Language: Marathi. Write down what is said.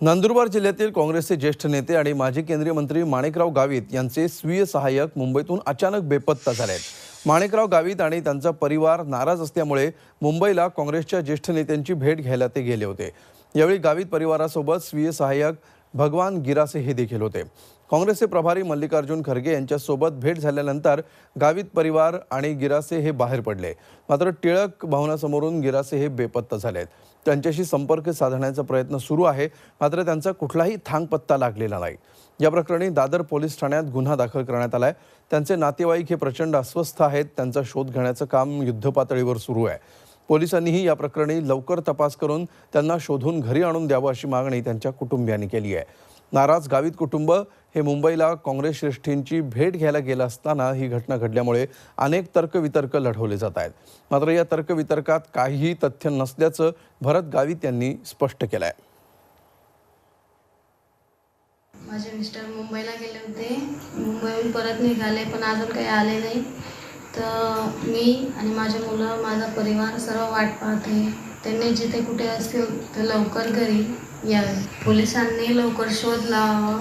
नंदुरबार जिल्ह्यातील काँग्रेसचे ज्येष्ठ नेते आणि माजी केंद्रीय मंत्री माणिकराव गावित यांचे स्वीय सहाय्यक मुंबईतून अचानक बेपत्ता झाले आहेत माणिकराव गावित आणि त्यांचा परिवार नाराज असल्यामुळे मुंबईला काँग्रेसच्या ज्येष्ठ नेत्यांची भेट घ्यायला ते गेले होते. यावेळी गावित परिवारासोबत स्वीय सहाय्यक भगवान गिरासे हे देखील होते. काँग्रेसचे प्रभारी मल्लिकार्जुन खरगे यांच्यासोबत भेट झाल्यानंतर गावित परिवार आणि गिरासे हे बाहेर पडले. मात्र टिळक भवनासमोरून गिरासे हे बेपत्ता झाले आहेत त्यांच्याशी संपर्क साधण्याचा प्रयत्न सुरू आहे मात्र त्यांचा कुठलाही थांगपत्ता लागलेला नाही. या प्रकरणी दादर पोलीस ठाण्यात गुन्हा दाखल करण्यात आलाय. त्यांचे नातेवाईक हे प्रचंड अस्वस्थ आहेत. त्यांचा शोध घेण्याचं काम युद्धपातळीवर सुरू आहे. पोलिसांनीही या प्रकरणी लवकर तपास करून त्यांना शोधून घरी आणून द्यावं अशी मागणी त्यांच्या कुटुंबियांनी केली आहे. नाराज गावित कुटुंब हे मुंबईला काँग्रेस श्रेष्ठींची भेट घ्यायला गेलं असताना ही घटना घडल्यामुळे अनेक तर्कवितर्क लढवले जात आहेत. मात्र या तर्कवितर्कात काहीही तथ्य नसल्याचं भरत गावित यांनी स्पष्ट केलं आहे माझे मिस्टर मुंबईला गेले होते. मुंबईहून परत निघाले पण अजून काही आले नाही. तर मी आणि माझे मुलं माझा परिवार सर्व वाट पाहते त्यांनी जिथे कुठे असतील तर लवकर घरी यावे. पोलिसांनी लवकर शोध लावा